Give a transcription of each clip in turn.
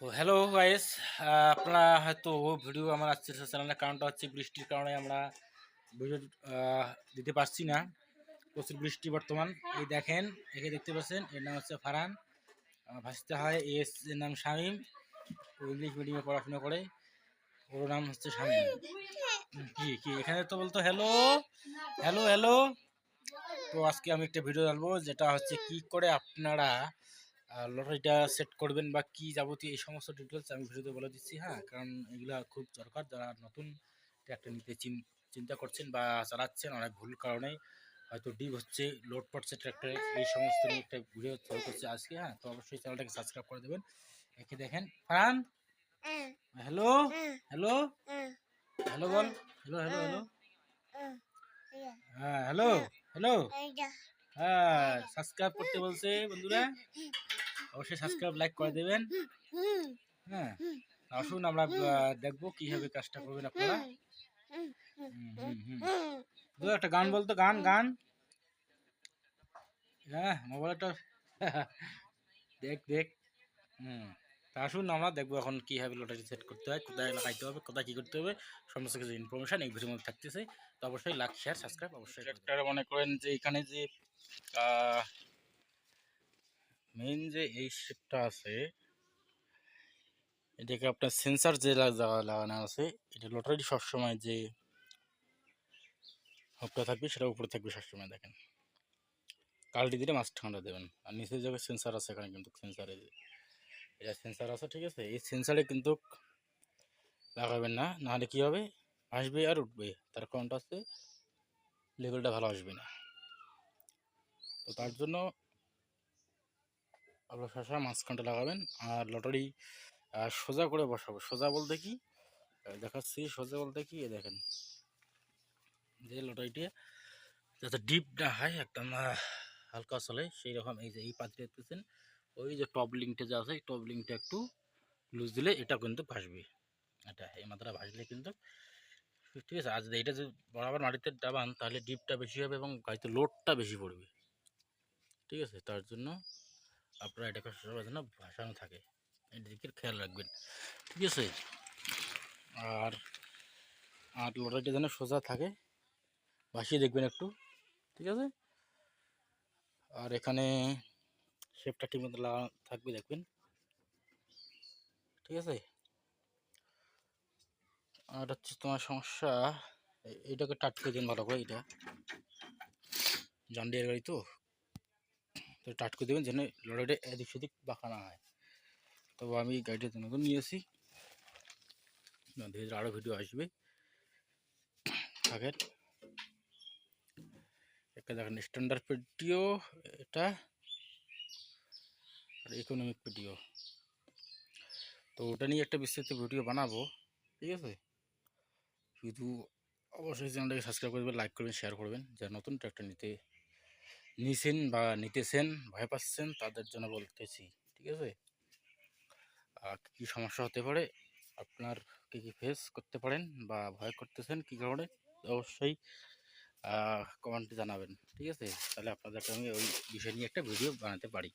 Hello guys আপনারা হয়তো video আমার আসছে চ্যানেলের কারণটা হচ্ছে বৃষ্টির কারণে আমরা ভিডিও দিতে পারছি না। প্রচুর বৃষ্টি বর্তমান। এই দেখেন, একে দেখতে পাচ্ছেন, এর নাম হচ্ছে ফারান ভাসতে হয় এস, এর নাম শামীম। ইংলিশ মিডিয়ামে পড়াশোনা করে। ওর নাম হচ্ছে শামীম। কি কি, এখানে তো বলতো হ্যালো হ্যালো হ্যালো তো আজকে আমি একটা ভিডিও জানব যেটা হচ্ছে কি করে আপনারা লটারিটা সেট করবেন বা কি যাবতীয় এই সমস্ত ডিটেলস আমি ভিডিওতে বলে দিচ্ছি হ্যাঁ? কারণ এগুলা খুব দরকার যারা নতুন ট্র্যাক্টর নিতে চিন্তা করছেন বা চালাচ্ছেন অনেক ভুল কারণে হয়তো ডিপ হচ্ছে লোড পড়ছে ট্র্যাক্টরে এই সমস্ত নিয়ে একটা ভিডিও তৈরি করছে আজকে হ্যাঁ? তো অবশ্যই চ্যানেলটাকে সাবস্ক্রাইব করে দেবেন। একে দেখেন ফারান? হ্যালো? হ্যালো? হ্যালো বল হ্যালো হ্যালো হ্যালো। হ্যাঁ। হ্যালো? হ্যালো? হ্যাঁ সাবস্ক্রাইব করতে বলছে বন্ধুরা। অবশ্যই সাবস্ক্রাইব লাইক করে দেবেন। হ্যাঁ আসুন আমরা দেখব কীভাবে কাজটা করবেন আপনারা। দু একটা গান বলতো গান গান। হ্যাঁ মোবাইলটা দেখ দেখ। হুম আসুন আমরা দেখব এখন কীভাবে লটারি সেট করতে হয়, কোথায় লাগাইতে হবে, কোথায় কী করতে হবে, সমস্ত কিছু ইনফরমেশান এই ভিডিওর মধ্যে থাকতেছে। তো অবশ্যই লাইক শেয়ার সাবস্ক্রাইব অবশ্যই মনে করেন যে এখানে যে মেইন যে এই শিপটা আছে, এটাকে আপনার সেন্সার যে লাগানো আছে, এটা লটারি সবসময় যে হপটা থাকবে, সেটা উপরে থাকবে সবসময়, দেখেন। কালটি দিলে মাছ ঠান্ডা দেবেন। আর নিচের জায়গায় সেন্সার আছে, এখানে কিন্তু সেন্সারে এটা সেন্সার আছে, ঠিক আছে? এই সেন্সারে কিন্তু লাগাবেন না, নাহলে কী হবে? আসবে আর উঠবে। তার কারণটা হচ্ছে লেভেলটা ভালো আসবে না। তো তার জন্য আপনার সবসময় মাঝখানটা লাগাবেন আর লটারি সোজা করে বসাবো। সোজা বলতে কি? দেখাচ্ছি, সোজা বলতে কি? দেখেন, যে লটারিটি যাতে ডিপ না হয়, একদম হালকা চলে, সেই রকম এই যে এই পাত্রে দেখতেছেন, ওই যে টপ লিঙ্কটা যা আছে টপ লিঙ্কটা একটু লুজ দিলে এটা কিন্তু ভাসবে। এটা এই মাত্রা ভাসলে কিন্তু ঠিক আছে যদি এটা যদি বরাবর মাটিতে ডাবান তাহলে ডিপটা বেশি হবে এবং গাড়িতে লোডটা বেশি পড়বে। ঠিক আছে, তার জন্য আপনারা এটাকে সবার জন্য ভাসানো থাকে। এদিকে খেয়াল রাখবেন। ঠিক আছে? আর আর লটারিটা যেন সোজা থাকে, ভাসিয়ে দেখবেন একটু। ঠিক আছে? আর এখানে শেপটা ঠিক মতো লাগা থাকবে, দেখবেন। ঠিক আছে? আর হচ্ছে তোমার সমস্যা, এ- এইটাকে টাটকে দিন ভালো করে, এটা। জান্ডিয়ার গাড়ি তো? তো টাটকে দেবেন যেন লড়াইটা এদিক সেদিক বাঁকা হয়। তো আমি গাড়িটা নতুন নিয়েছি না, ধীরে আরও ভিডিও আসবে। থাকেন একটা দেখেন স্ট্যান্ডার্ড পেডিও এটা আর ইকোনমিক পেডিও তো ওটা নিয়ে একটা বিস্তারিত ভিডিও বানাবো ঠিক আছে? শুধু অবশ্যই চ্যানেলটাকে সাবস্ক্রাইব করবেন লাইক করবেন শেয়ার করবেন যারা নতুন ট্র্যাক্টর নিতে নিছেন বা নিতেছেন, ভয় পাচ্ছেন, তাদের জন্য বলতেছি, ঠিক আছে? আর কী সমস্যা হতে পারে? আপনার কী কী ফেস করতে পারেন বা ভয় করতেছেন কী কারণে? অবশ্যই কমেন্টে জানাবেন, ঠিক আছে? তাহলে আপনাদেরকে আমি ওই বিষয় নিয়ে একটা ভিডিও বানাতে পারি।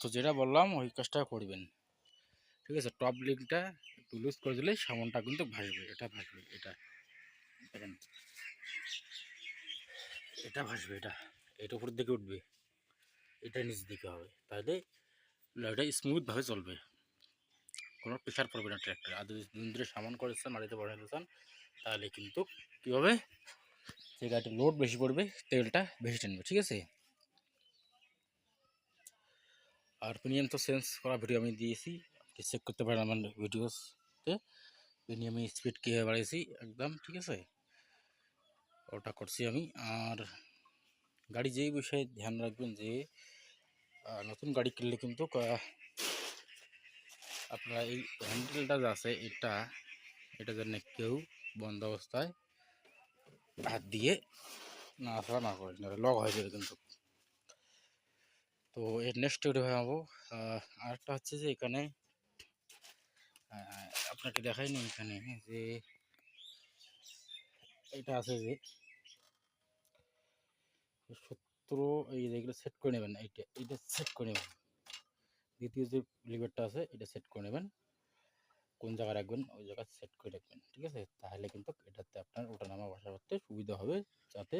তো যেটা বললাম, ওই কাজটা করবেন, ঠিক আছে? টপ লিঙ্কটা একটু লুজ করে দিলে সামনটা কিন্তু ভাসবে, এটা ভাসবে, এটা। দেখেন। এটা ভাসবে, এটা এটা উপরের দিকে উঠবে। এটা নিচ দিকে হবে। তাহলে এটা স্মুথভাবে চলবে। কোনো প্রেশার পড়বে না ট্র্যাক্টর আর যদি দিন ধরে সামান করেছেন মাটিতে বসাতে চান তাহলে কিন্তু কী হবে? যে গাড়িটা লোড বেশি পড়বে, তেলটা বেশি টানবে, ঠিক আছে? আর প্রিমিয়াম তো চেঞ্জ করা ভিডিও আমি দিয়েছি। আপনি চেক করতে পারেন আমার ভিডিওসতে প্রিমিয়ামে স্পিড কীভাবে বাড়িয়েছি একদম, ঠিক আছে? ওটা করছি আমি আর গাড়ি যেই বিষয়ে ধ্যান রাখবেন যে আহ, নতুন গাড়ি কিনলে কিন্তু আহ, আপনারা এই হ্যান্ডেলটা যে আছে এটা এটা যেন কেউ বন্ধ অবস্থায় হাত দিয়ে নাড়াচাড়া না করে লক হয়ে যাবে কিন্তু তো এর নেক্সট ভিডিও বানাবো আহ, আরেকটা হচ্ছে যে এখানে আহ, আপনাকে দেখাইনি এখানে যে এটা আছে যে সত্তর এই যেগুলো সেট করে নেবেন, এইটা এইটা সেট করে নেবেন। দ্বিতীয় যে লিভারটা আছে, এটা সেট করে নেবেন। কোন জায়গায় রাখবেন, ওই জায়গায় সেট করে রাখবেন, ঠিক আছে? তাহলে কিন্তু এটাতে আপনার ওঠানামা বসা করতে সুবিধা হবে, যাতে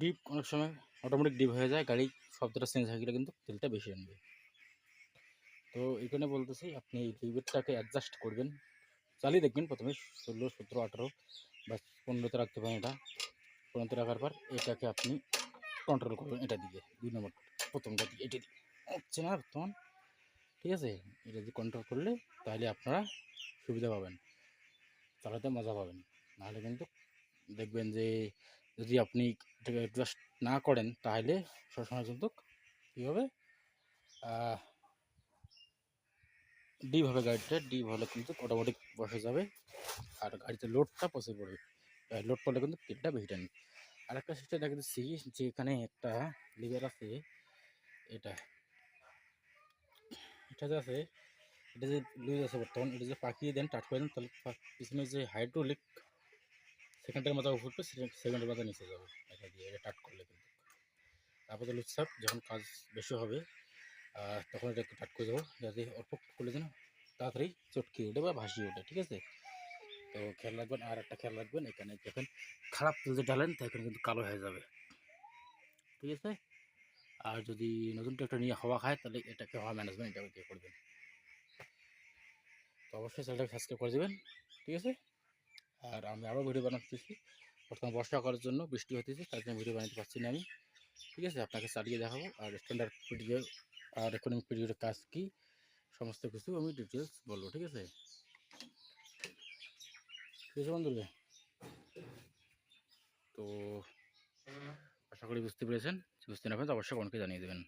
ডিপ অনেক সময় অটোমেটিক ডিপ হয়ে যায়, গাড়ি শব্দটা চেঞ্জ হয়ে গেলে কিন্তু তেলটা বেশি আনবে। তো এখানে বলতেছি, আপনি লিভারটাকে অ্যাডজাস্ট করবেন। চালিয়ে দেখবেন, প্রথমে ষোলো, সতেরো, আঠেরো বা পনেরোতে রাখতে পারেন এটা। পনেরোতে রাখার পর এটাকে আপনি কন্ট্রোল করবেন এটা দিয়ে, দুই নম্বর প্রথমটা দিয়ে, এটা দিয়ে। হচ্ছে না বর্তমান, ঠিক আছে? এটা দিয়ে কন্ট্রোল করলে তাহলে আপনারা সুবিধা পাবেন। চালাতে মজা পাবেন। নাহলে কিন্তু দেখবেন যে যদি আপনি এটাকে অ্যাডজাস্ট না করেন, তাহলে সবসময় কিন্তু কী হবে হবে গাড়িটা হলে কিন্তু অটোমেটিক বসে যাবে। আর গাড়িতে লোডটা পচে পড়বে লোড করলে কিন্তু তেলটা বেশি টানবে আর একটা সিস্টেম দেখা দিচ্ছি যে এখানে একটা লিভার আছে, এটা। এটা যে আছে, এটা যে লুজ আছে বর্তমান, এটা যে পাকিয়ে দেন টাট করে দেন, তাহলে পিছনে যে হাইড্রোলিক সেকেন্ডের মাথা উপর সেকেন্ডের মাথা নিচে যাবে এটা দিয়ে, এটা টাট করলে কিন্তু। তারপরে লুজ সাপ যখন কাজ বেশি হবে তখন এটা একটু টাট করে দেবো, যাতে অল্প করলে যেন তাড়াতাড়ি চটকে ওঠে বা ভাসিয়ে ওঠে, ঠিক আছে? তো খেয়াল রাখবেন, আর একটা খেয়াল রাখবেন, এখানে যখন খারাপ তেল দিয়ে ডালেন তখন কিন্তু কালো হয়ে যাবে। ঠিক আছে? আর যদি নতুন ট্রাক্টর নিয়ে হওয়া খায়, তাহলে এটাকে হওয়া ম্যানেজমেন্ট এটাকে দিয়ে করবেন। তো অবশ্যই চ্যানেলটাকে সাবস্ক্রাইব করে দেবেন, ঠিক আছে? আর আমি আরও ভিডিও বানাতেছি প্রথমে বর্ষা করার জন্য বৃষ্টি হতেছে তার জন্য ভিডিও বানাতে পারছি না আমি। ঠিক আছে? আপনাকে চালিয়ে দেখাবো, আর স্ট্যান্ডার্ড পিডিও আর ইকোনমিক পিরিয়ডের কাজ কী, সমস্ত কিছু আমি ডিটেলস বলব, ঠিক আছে? তো আশা করি বুঝতে পেরেছেন। বুঝতে না পারেন তো অবশ্যই কনকে জানিয়ে দেবেন।